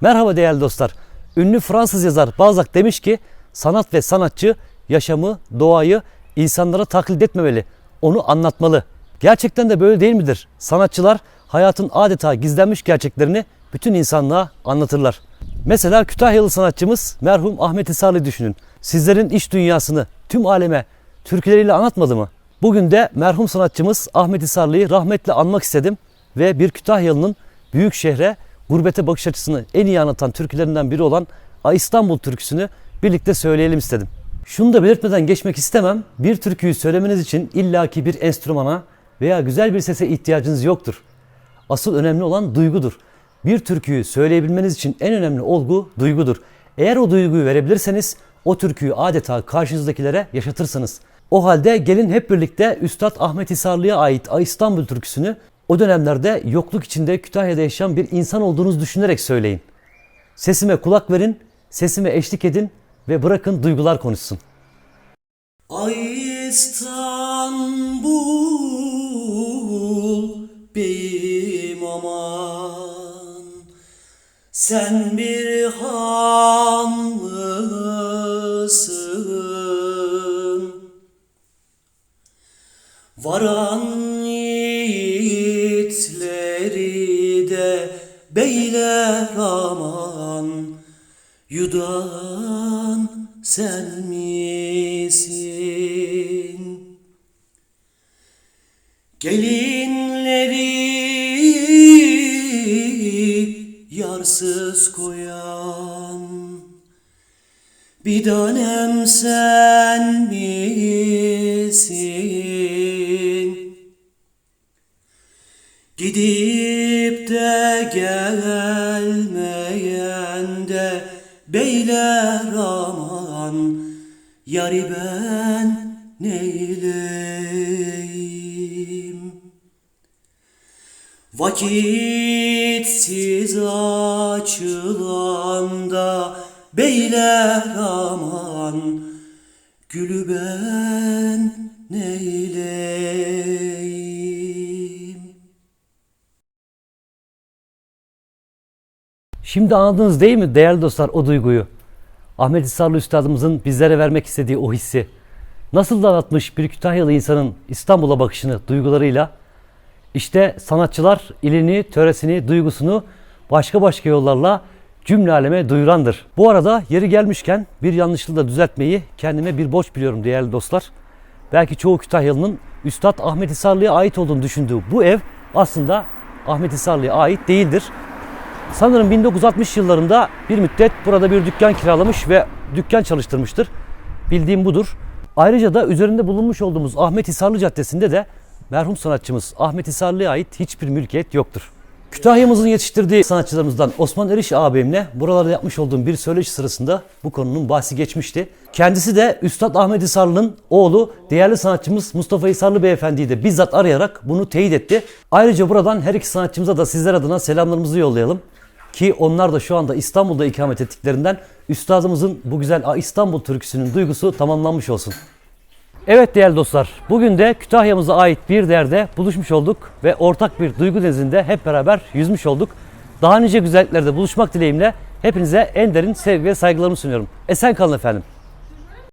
Merhaba değerli dostlar. Ünlü Fransız yazar Balzac demiş ki sanat ve sanatçı yaşamı, doğayı insanlara taklit etmemeli. Onu anlatmalı. Gerçekten de böyle değil midir? Sanatçılar hayatın adeta gizlenmiş gerçeklerini bütün insanlığa anlatırlar. Mesela Kütahyalı sanatçımız merhum Ahmet İsarlı'yı düşünün. Sizlerin iş dünyasını tüm aleme türküleriyle anlatmadı mı? Bugün de merhum sanatçımız Ahmet İsarlı'yı rahmetle anmak istedim ve bir Kütahyalı'nın büyük şehre gurbete bakış açısını en iyi anlatan türkülerinden biri olan A İstanbul türküsünü birlikte söyleyelim istedim. Şunu da belirtmeden geçmek istemem. Bir türküyü söylemeniz için illaki bir enstrümana veya güzel bir sese ihtiyacınız yoktur. Asıl önemli olan duygudur. Bir türküyü söyleyebilmeniz için en önemli olgu duygudur. Eğer o duyguyu verebilirseniz o türküyü adeta karşınızdakilere yaşatırsınız. O halde gelin hep birlikte Üstad Ahmet Hisarlı'ya ait A İstanbul türküsünü o dönemlerde yokluk içinde Kütahya'da yaşayan bir insan olduğunuzu düşünerek söyleyin. Sesime kulak verin, sesime eşlik edin ve bırakın duygular konuşsun. Ay İstanbul beyim aman Sen bir han mısın? Varan beyler aman Yudan sen misin? Gelinleri yarsız koyan bir tanem sen misin? Gidip de gelmeyen de beyler aman Yari ben neyleyim? Vakitsiz açılanda beyler aman Gülü ben neyleyim Şimdi anladınız değil mi değerli dostlar o duyguyu? Ahmet İsarlı Üstadımızın bizlere vermek istediği o hissi. Nasıl da anlatmış bir Kütahyalı insanın İstanbul'a bakışını duygularıyla. İşte sanatçılar ilini, töresini, duygusunu başka başka yollarla cümle aleme duyurandır. Bu arada yeri gelmişken bir yanlışlığı da düzeltmeyi kendime bir borç biliyorum değerli dostlar. Belki çoğu Kütahyalı'nın Üstad Ahmet İsarlı'ya ait olduğunu düşündüğü bu ev aslında Ahmet İsarlı'ya ait değildir. Sanırım 1960 yıllarında bir müddet burada bir dükkan kiralamış ve dükkan çalıştırmıştır. Bildiğim budur. Ayrıca da üzerinde bulunmuş olduğumuz Ahmet Hisarlı Caddesi'nde de merhum sanatçımız Ahmet Hisarlı'ya ait hiçbir mülkiyet yoktur. Kütahya'mızın yetiştirdiği sanatçılarımızdan Osman Eriş ağabeyimle buralarda yapmış olduğum bir söyleşi sırasında bu konunun bahsi geçmişti. Kendisi de Üstad Ahmet Hisarlı'nın oğlu değerli sanatçımız Mustafa Hisarlı Beyefendi'yi de bizzat arayarak bunu teyit etti. Ayrıca buradan her iki sanatçımıza da sizler adına selamlarımızı yollayalım. Ki onlar da şu anda İstanbul'da ikamet ettiklerinden üstadımızın bu güzel İstanbul türküsünün duygusu tamamlanmış olsun. Evet değerli dostlar, bugün de Kütahya'mıza ait bir derde buluşmuş olduk ve ortak bir duygu denizinde hep beraber yüzmüş olduk. Daha nice güzelliklerde buluşmak dileğimle hepinize en derin sevgi ve saygılarımı sunuyorum. Esen kalın efendim.